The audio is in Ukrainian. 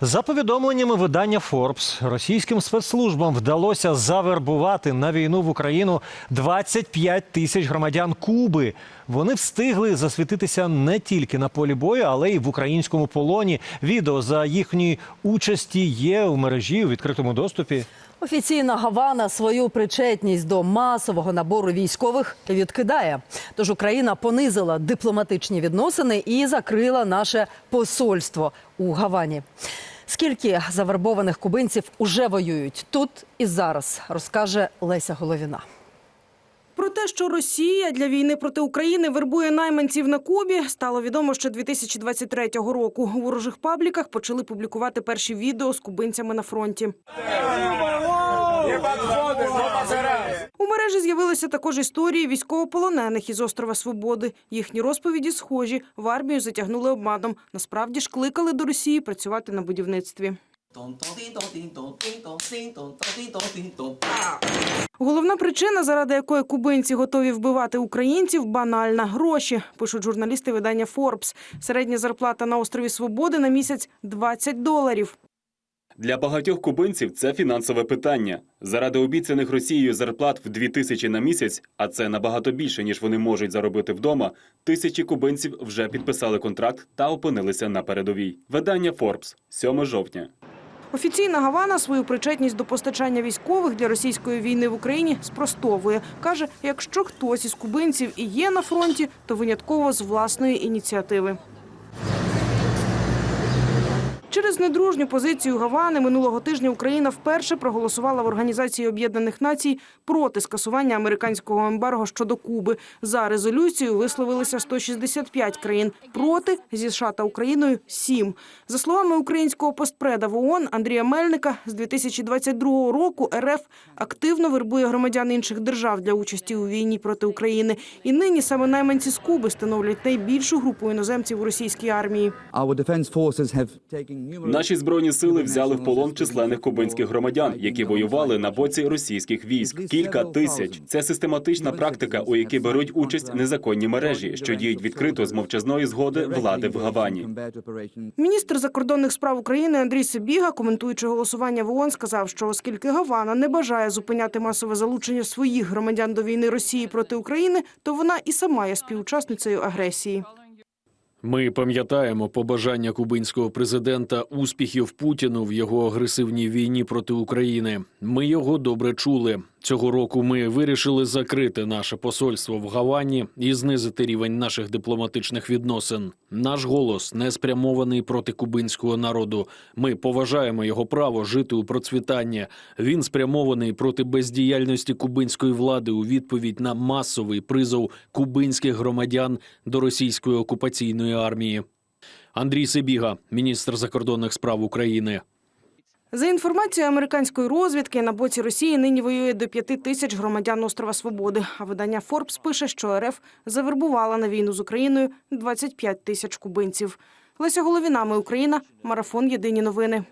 За повідомленнями видання Forbes, російським спецслужбам вдалося завербувати на війну в Україну 25 тисяч громадян Куби. Вони встигли засвітитися не тільки на полі бою, але й в українському полоні. Відео за їхньої участі є у мережі у відкритому доступі. Офіційна Гавана свою причетність до масового набору військових відкидає. Тож Україна понизила дипломатичні відносини і закрила наше посольство у Гавані. Скільки завербованих кубинців уже воюють тут і зараз, розкаже Леся Головіна. Про те, що Росія для війни проти України вербує найманців на Кубі, стало відомо ще 2023 року. У ворожих пабліках почали публікувати перші відео з кубинцями на фронті. У мережі з'явилися також історії військовополонених із острова Свободи. Їхні розповіді схожі. В армію затягнули обманом. Насправді ж кликали до Росії працювати на будівництві. Головна причина, заради якої кубинці готові вбивати українців, банальна гроші. Пишуть журналісти видання Forbes. Середня зарплата на острові Свободи на місяць 20 доларів. Для багатьох кубинців це фінансове питання. Заради обіцяних Росією зарплат в 2 тисячі на місяць, а це набагато більше, ніж вони можуть заробити вдома, тисячі кубинців вже підписали контракт та опинилися на передовій. Видання Forbes, 7 жовтня. Офіційна Гавана свою причетність до постачання військових для російської війни в Україні спростовує. Каже, якщо хтось із кубинців і є на фронті, то винятково з власної ініціативи. Через недружню позицію Гавани минулого тижня Україна вперше проголосувала в Організації Об'єднаних Націй проти скасування американського ембарго щодо Куби. За резолюцією висловилися 165 країн. Проти зі США та Україною – 7. За словами українського постпреда в ООН Андрія Мельника, з 2022 року РФ активно вербує громадян інших держав для участі у війні проти України. І нині саме найманці з Куби становлять найбільшу групу іноземців у російській армії. Our defense Наші збройні сили взяли в полон численних кубинських громадян, які воювали на боці російських військ. Кілька тисяч. Це систематична практика, у якій беруть участь незаконні мережі, що діють відкрито з мовчазної згоди влади в Гавані. Міністр закордонних справ України Андрій Сибіга, коментуючи голосування в ООН, сказав, що оскільки Гавана не бажає зупиняти масове залучення своїх громадян до війни Росії проти України, то вона і сама є співучасницею агресії. Ми пам'ятаємо побажання кубинського президента успіхів Путіну в його агресивній війні проти України. Ми його добре чули. Цього року ми вирішили закрити наше посольство в Гавані і знизити рівень наших дипломатичних відносин. Наш голос не спрямований проти кубинського народу. Ми поважаємо його право жити у процвітанні. Він спрямований проти бездіяльності кубинської влади у відповідь на масовий призов кубинських громадян до російської окупаційної армії. Андрій Сибіга, міністр закордонних справ України. За інформацією американської розвідки, на боці Росії нині воює до п'яти тисяч громадян острова Свободи. А видання Форбс пише, що РФ завербувала на війну з Україною 25 тисяч кубинців. Леся Головіна, ми Україна, марафон Єдині новини.